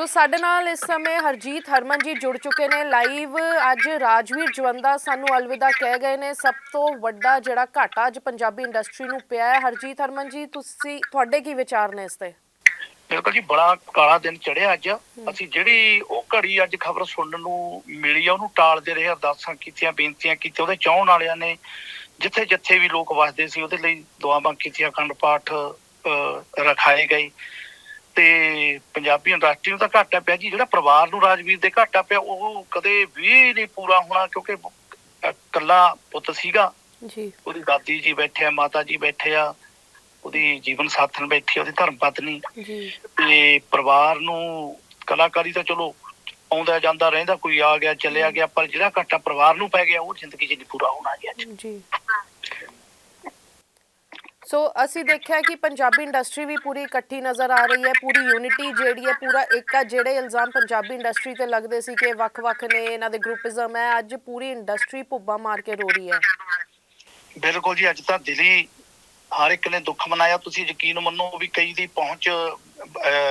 ਸੋ ਸਾਡੇ ਨਾਲ ਇਸ ਸਮੇਂ ਹਰਜੀਤ ਹਰਮਨ ਜੀ ਜੁੜ ਚੁੱਕੇ ਨੇ ਲਾਈਵ। ਅੱਜ ਰਾਜਵੀਰ ਜਵੰਦਾ ਸਾਨੂੰ ਅਲਵਿਦਾ ਕਹਿ ਗਏ ਨੇ, ਸਭ ਤੋਂ ਵੱਡਾ ਜਿਹੜਾ ਘਾਟਾ ਅੱਜ ਪੰਜਾਬੀ ਇੰਡਸਟਰੀ ਨੂੰ ਪਿਆ ਹੈ। ਹਰਜੀਤ ਹਰਮਨ ਜੀ, ਤੁਸੀਂ, ਤੁਹਾਡੇ ਕੀ ਵਿਚਾਰ ਨੇ ਇਸ ਤੇ? ਬਿਲਕੁਲ ਜੀ, ਬੜਾ ਕਾਲਾ ਦਿਨ ਚੜਿਆ ਅੱਜ। ਅਸੀਂ ਜਿਹੜੀ ਉਹ ਘੜੀ ਅੱਜ ਖਬਰ ਸੁਣਨ ਨੂੰ ਮਿਲੀ ਆ, ਉਹਨੂੰ ਟਾਲਦੇ ਰਹੇ, ਅਰਦਾਸਾਂ ਕੀਤੀਆਂ, ਬੇਨਤੀਆਂ ਕੀਤੀਆਂ, ਉਹਦੇ ਚਾਹਣ ਵਾਲਿਆਂ ਨੇ ਜਿੱਥੇ ਜਿੱਥੇ ਵੀ ਲੋਕ ਵਸਦੇ ਸੀ, ਉਹਦੇ ਲਈ ਦੁਆਵਾਂ ਕੀਤੀਆਂ, ਅਖੰਡ ਪਾਠ ਰਖਾਏ ਗਏ। ਤੇ ਪੰਜਾਬੀ ਇੰਡਸਟਰੀ ਨੂੰ ਤਾਂ ਘਾਟਾ ਪਿਆ ਜੀ ਜਿਹੜਾ ਪਰਿਵਾਰ ਨੂੰ ਰਾਜਵੀਰ ਦੇ ਘਾਟਾ ਪਿਆ ਉਹ ਕਦੇ ਵੀ ਨਹੀਂ ਪੂਰਾ ਹੋਣਾ ਕਿਉਂਕਿ ਇਕੱਲਾ ਪੁੱਤ ਸੀਗਾ। ਜੀ। ਉਹਦੀ ਦਾਦੀ ਜੀ ਬੈਠੇ ਆ ਮਾਤਾ ਜੀ ਬੈਠੇ ਆ ਉਹਦੀ ਜੀਵਨ ਸਾਥਣ ਬੈਠੀ ਉਹਦੀ ਧਰਮ ਪਤਨੀ। ਜੀ। ਤੇ ਪਰਿਵਾਰ ਨੂੰ ਕਲਾਕਾਰੀ ਤਾਂ ਚਲੋ ਆਉਂਦਾ ਜਾਂਦਾ ਰਹਿੰਦਾ ਕੋਈ ਆ ਗਿਆ ਚਲਿਆ ਗਿਆ ਪਰ ਜਿਹੜਾ ਘਾਟਾ ਪਰਿਵਾਰ ਨੂੰ ਪੈ ਗਿਆ ਉਹ ਜ਼ਿੰਦਗੀ 'ਚ ਨਹੀਂ ਪੂਰਾ ਹੋਣਾ ਜੀ ਜੀ। ਸੋ ਅਸੀਂ ਦੇਖਿਆ ਕਿ ਪੰਜਾਬੀ ਇੰਡਸਟਰੀ ਵੀ ਪੂਰੀ ਇਕੱਠੀ ਨਜ਼ਰ ਆ ਰਹੀ ਹੈ ਪੂਰੀ ਯੂਨਿਟੀ ਜਿਹੜੀ ਹੈ ਪੂਰਾ ਇੱਕ ਆ ਜਿਹੜੇ ਇਲਜ਼ਾਮ ਪੰਜਾਬੀ ਇੰਡਸਟਰੀ ਤੇ ਲੱਗਦੇ ਸੀ ਕਿ ਵੱਖ-ਵੱਖ ਨੇ ਇਹਨਾਂ ਦੇ ਗਰੁੱਪਿਜ਼ਮ ਹੈ ਅੱਜ ਪੂਰੀ ਇੰਡਸਟਰੀ ਭੁੱਬਾ ਮਾਰ ਕੇ ਰੋ ਰਹੀ ਹੈ। ਬਿਲਕੁਲ ਜੀ ਅੱਜ ਤਾਂ ਦਿਲੀ ਹਰ ਇੱਕ ਨੇ ਦੁੱਖ ਮਨਾਇਆ। ਤੁਸੀਂ ਯਕੀਨ ਮੰਨੋ ਵੀ ਕਈ ਦੀ ਪਹੁੰਚ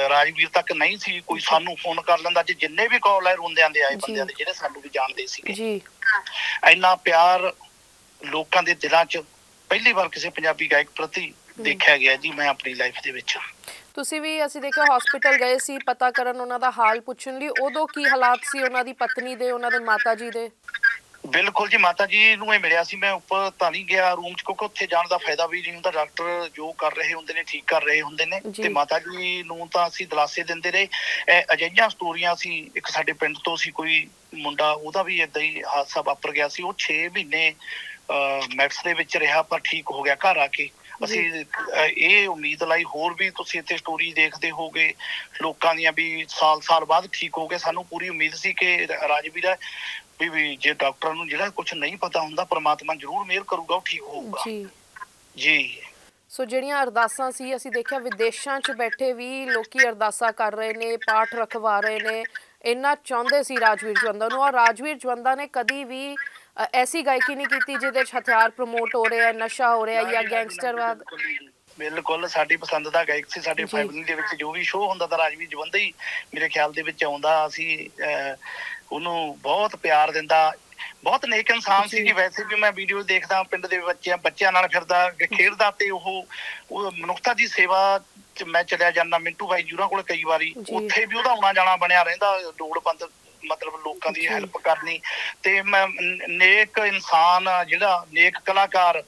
ਰਾਜਵੀਰ ਤੱਕ ਨਹੀਂ ਸੀ ਕੋਈ ਸਾਨੂੰ ਫੋਨ ਕਰ ਲੈਂਦਾ। ਅੱਜ ਜਿੰਨੇ ਵੀ ਕਾਲ ਆਏ ਰੋਂਦਿਆਂ ਦੇ ਆਏ ਜੀ। ਬੰਦਿਆਂ ਦੇ ਜਿਹੜੇ ਸਾਨੂੰ ਵੀ ਜਾਣਦੇ ਸੀਗੇ। ਜੀ। ਇੰਨਾ ਪਿਆਰ ਲੋਕਾਂ ਦੇ ਦਿਲਾਂ 'ਚ ਪਹਿਲੀ ਵਾਰ ਕਿਸੇ ਪੰਜਾਬੀ ਗਾਇਕ ਪ੍ਰਤੀ ਦੇਖਿਆ ਗਿਆ ਜੀ ਮੈਂ ਆਪਣੀ ਲਾਈਫ ਦੇ ਵਿੱਚ। ਤੁਸੀਂ ਵੀ ਅਸੀਂ ਦੇਖਿਆ ਹਸਪੀਟਲ ਗਏ ਸੀ ਪਤਾ ਕਰਨ ਉਹਨਾਂ ਦਾ ਹਾਲ ਪੁੱਛਣ ਲਈ ਉਦੋਂ ਕੀ ਹਾਲਾਤ ਸੀ ਉਹਨਾਂ ਦੀ ਪਤਨੀ ਦੇ ਉਹਨਾਂ ਦੇ ਮਾਤਾ ਜੀ ਦੇ? ਬਿਲਕੁਲ ਜੀ ਮਾਤਾ ਜੀ ਨੂੰ ਇਹ ਮਿਲਿਆ ਸੀ ਮੈਂ ਉੱਪਰ ਤਾਂ ਨਹੀਂ ਗਿਆ ਰੂਮ 'ਚ ਕਿਉਂਕਿ ਉੱਥੇ ਜਾਣ ਦਾ ਫਾਇਦਾ ਵੀ ਨਹੀਂ ਹੁੰਦਾ ਡਾਕਟਰ ਜੋ ਕਰ ਰਹੇ ਹੁੰਦੇ ਨੇ ਠੀਕ ਕਰ ਰਹੇ ਹੁੰਦੇ ਨੇ। ਤੇ ਮਾਤਾ ਜੀ ਨੂੰ ਤਾਂ ਅਸੀਂ ਦਿਲਾਸੇ ਦਿੰਦੇ ਰਹੇ। ਇਹ ਅਜਿਹੀਆਂ ਸਟੋਰੀਆਂ ਸੀ ਇੱਕ ਸਾਡੇ ਪਿੰਡ ਤੋਂ ਸੀ ਕੋਈ ਮੁੰਡਾ ਉਹਦਾ ਵੀ ਇਦਾਂ ਹੀ ਹਾਦਸਾ ਵਾਪਰ ਗਿਆ ਸੀ ਉਹ 6 ਮਹੀਨੇ ਮੈਕਸ ਦੇ ਵਿੱਚ ਰਿਹਾ ਪਰ ਠੀਕ ਹੋ ਗਿਆ ਘਰ ਆ ਕੇ। ਅਸੀਂ ਇਹ ਉਮੀਦ ਲਾਈ ਹੋਰ ਵੀ ਤੁਸੀਂ ਇੱਥੇ ਸਟੋਰੀ ਦੇਖਦੇ ਹੋਗੇ ਲੋਕਾਂ ਦੀਆਂ ਵੀ ਸਾਲ-ਸਾਲ ਬਾਅਦ ਠੀਕ ਹੋ ਗਏ ਸਾਨੂੰ ਪੂਰੀ ਉਮੀਦ ਸੀ ਕਿ ਰਾਜਵੀਰ ਵੀ ਵੀ ਜੇ ਡਾਕਟਰਾਂ ਨੂੰ ਜਿਹੜਾ ਕੁਝ ਨਹੀਂ ਪਤਾ ਹੁੰਦਾ ਪ੍ਰਮਾਤਮਾ ਜ਼ਰੂਰ ਮਿਹਰ ਕਰੂਗਾ ਉਹ ਠੀਕ ਹੋਊਗਾ। ਜੀ। ਜੀ। ਸੋ ਜਿਹੜੀਆਂ ਅਰਦਾਸਾਂ ਸੀ ਅਸੀਂ ਦੇਖਿਆ ਵਿਦੇਸ਼ਾਂ 'ਚ ਬੈਠੇ ਵੀ ਲੋਕੀ ਅਰਦਾਸਾਂ ਕਰ ਰਹੇ ਨੇ ਪਾਠ ਰਖਵਾ ਰਹੇ ਨੇ। ਇੰਨਾ ਚਾਹੁੰਦੇ ਸੀ ਰਾਜਵੀਰ ਜਵੰਦਾ ਨੂੰ। ਔਰ ਰਾਜਵੀਰ ਜਵੰਦਾ ਨੇ ਕਦੀ ਵੀ ਐਸੀ ਗਾਇਕੀ ਨਹੀਂ ਕੀਤੀ ਜਿਹਦੇ 'ਚ ਹਥਿਆਰ ਪ੍ਰਮੋਟ ਹੋ ਰਿਹਾ ਨਸ਼ਾ ਹੋ ਰਿਹਾ ਜਾਂ ਗੈਂਗਸਟਰਵਾਦ ਬਿਲਕੁਲ ਸਾਡੀ ਪਸੰਦ ਦਾ ਗਾਇਕ ਸੀ ਸਾਡੇ। ਫੈਮਿਲੀ ਦੇ ਵਿੱਚ ਜੋ ਵੀ ਸ਼ੋਅ ਹੁੰਦਾ ਤਾਂ ਰਾਜਵੀਰ ਜਵੰਦਾ ਹੀ ਮੇਰੇ ਖਿਆਲ ਦੇ ਵਿੱਚ ਆਉਂਦਾ ਅਸੀਂ ਉਹਨੂੰ ਬਹੁਤ ਪਿਆਰ ਦਿੰਦਾ ਬਹੁਤ ਨੇਕ ਇਨਸਾਨ ਸੀ ਜੀ। ਵੈਸੇ ਵੀ ਮੈਂ ਵੀਡੀਓ ਦੇਖਦਾ ਪਿੰਡ ਦੇ ਬੱਚਿਆਂ ਬੱਚਿਆਂ ਨਾਲ ਫਿਰਦਾ ਖੇਡਦਾ ਤੇ ਉਹ ਉਹ ਮਨੁੱਖਤਾ ਦੀ ਸੇਵਾ ਚ ਮੈਂ ਚਲਿਆ ਜਾਂਦਾ ਮਿੰਟੂ ਭਾਈ ਜੂਰਾ ਕੋਲ ਕਈ ਵਾਰੀ। ਉੱਥੇ ਵੀ ਉਹਦਾ ਆਉਣਾ ਜਾਣਾ ਬਣਿਆ ਰਹਿੰਦਾ ਲੋੜਵੰਦ ਮਤਲਬ ਲੋਕਾਂ ਦੀ। ਹੈਲਪ ਕਰਨੀ ਤੇ ਮੈਂ ਨੇਕ ਇਨਸਾਨ ਜਿਹੜਾ ਨੇਕ ਕਲਾਕਾਰ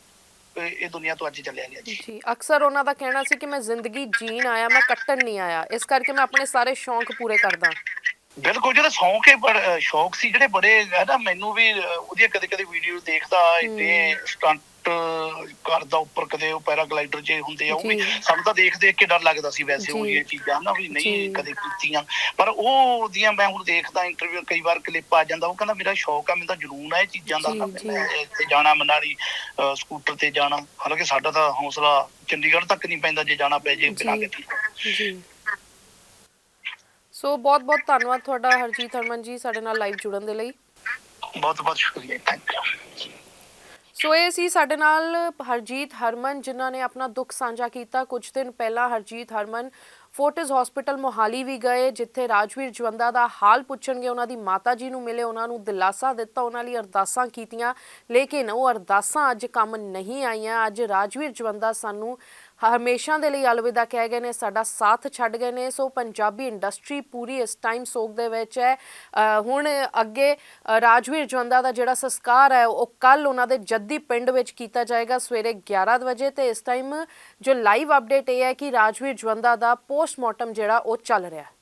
ਇਹ ਇਹ ਦੁਨੀਆ ਤੋਂ ਅੱਜ ਚੱਲਿਆ ਗਿਆ ਜੀ ਜੀ ਅਕਸਰ ਉਹਨਾਂ ਦਾ ਕਹਿਣਾ ਸੀ ਕਿ ਮੈਂ ਜ਼ਿੰਦਗੀ ਜੀਣ ਆਇਆ ਮੈਂ ਕੱਟਣ ਨਹੀਂ ਆਇਆ। ਇਸ ਕਰਕੇ ਮੈਂ ਆਪਣੇ ਸਾਰੇ ਸ਼ੌਂਕ ਪੂਰੇ ਕਰਦਾ। ਬਿਲਕੁਲ ਜਿਹੜਾ ਸ਼ੌਂਕ ਹੈ ਸ਼ੌਂਕ ਸੀ ਜਿਹੜੇ ਬੜੇ ਹੈ ਨਾ ਮੈਨੂੰ ਵੀ ਉਹਦੀਆਂ ਕਦੇ ਕਦੇ ਵੀਡੀਓ ਦੇਖਦਾ ਇੱਥੇ ਸਟੰਟ ਕਰਦਾ ਉੱਪਰ ਕਦੇ ਉਹ ਪੈਰਾਗਲਾਈਡਰ ਜੇ ਹੁੰਦੇ ਆ ਉਹ ਵੀ। ਸਾਨੂੰ ਤਾਂ ਦੇਖ ਦੇਖ ਕੇ ਡਰ ਲੱਗਦਾ ਸੀ ਵੈਸੇ ਉਹ। ਇਹ ਚੀਜ਼ਾਂ ਨਾ ਵੀ। ਨਹੀਂ ਕਦੇ ਕੀਤੀਆਂ ਪਰ ਉਹ ਦੀਆਂ ਮੈਂ ਹੁਣ ਦੇਖਦਾ ਇੰਟਰਵਿਊ ਕਈ ਵਾਰ ਕਲਿੱਪ ਆ ਜਾਂਦਾ ਉਹ ਕਹਿੰਦਾ ਮੇਰਾ ਸ਼ੌਕ ਆ ਮੈਨੂੰ ਤਾਂ ਜਨੂਨ ਆ ਇਹ ਚੀਜ਼ਾਂ ਦਾ। ਮੈਂ ਇੱਥੇ ਜਾਣਾ ਮਨਾਲੀ ਸਕੂਟਰ ਤੇ ਜਾਣਾ ਹਾਲਾਂਕਿ ਸਾਡਾ ਤਾਂ ਹੌਸਲਾ ਚੰਡੀਗੜ੍ਹ ਤੱਕ ਨਹੀਂ ਪੈਂਦਾ ਜੇ ਜਾਣਾ ਪੈ ਜੇ ਬਿਨਾਂ। ਗੱਡੀ ਜੀ ਸੋ ਬਹੁਤ ਬਹੁਤ ਧੰਨਵਾਦ ਤੁਹਾਡਾ ਹਰਜੀਤ ਹਰਮਨ ਜੀ ਸਾਡੇ ਨਾਲ ਲਾਈਵ ਜੁੜਨ ਦੇ ਲਈ। ਬਹੁਤ ਬਹੁਤ ਸ਼ੁਕਰੀਆ ਥੈਂਕ ਯੂ ਸੋ ਇਹ ਸੀ ਸਾਡੇ ਨਾਲ ਹਰਜੀਤ ਹਰਮਨ ਜਿਨ੍ਹਾਂ ਨੇ ਆਪਣਾ ਦੁੱਖ ਸਾਂਝਾ ਕੀਤਾ। ਕੁਝ ਦਿਨ ਪਹਿਲਾਂ ਹਰਜੀਤ ਹਰਮਨ ਫੋਰਟਿਸ ਹਸਪੀਟਲ ਮੋਹਾਲੀ ਵੀ ਗਏ, ਜਿੱਥੇ ਰਾਜਵੀਰ ਜਵੰਦਾ ਦਾ ਹਾਲ ਪੁੱਛਣਗੇ। ਉਹਨਾਂ ਦੀ ਮਾਤਾ ਜੀ ਨੂੰ ਮਿਲੇ, ਉਹਨਾਂ ਨੂੰ ਦਿਲਾਸਾ ਦਿੱਤਾ, ਉਹਨਾਂ ਲਈ ਅਰਦਾਸਾਂ ਕੀਤੀਆਂ। ਲੇਕਿਨ ਉਹ ਅਰਦਾਸਾਂ ਅੱਜ ਕੰਮ ਨਹੀਂ ਆਈਆਂ। ਅੱਜ ਰਾਜਵੀਰ ਜਵੰਦਾ ਸਾਨੂੰ ਹਮੇਸ਼ਾ ਦੇ ਲਈ ਅਲਵਿਦਾ ਕਹਿ ਗਏ ਨੇ, ਸਾਡਾ ਸਾਥ ਛੱਡ ਗਏ ਨੇ। ਸੋ ਪੰਜਾਬੀ ਇੰਡਸਟਰੀ ਪੂਰੀ ਇਸ ਟਾਈਮ ਸੋਗ ਦੇ ਵਿੱਚ ਹੈ। ਹੁਣ ਅੱਗੇ ਰਾਜਵੀਰ ਜਵੰਦਾ ਦਾ ਜਿਹੜਾ ਸੰਸਕਾਰ ਹੈ, ਉਹ ਕੱਲ ਉਹਨਾਂ ਦੇ ਜੱਦੀ ਪਿੰਡ ਵਿੱਚ ਕੀਤਾ ਜਾਏਗਾ, ਸਵੇਰੇ 11 ਵਜੇ। ਤੇ ਇਸ ਟਾਈਮ ਜੋ ਲਾਈਵ ਅਪਡੇਟ ਇਹ ਹੈ ਕਿ ਰਾਜਵੀਰ ਜਵੰਦਾ ਦਾ ਪੋਸਟਮਾਰਟਮ ਜਿਹੜਾ ਉਹ ਚੱਲ ਰਿਹਾ। ਹੈ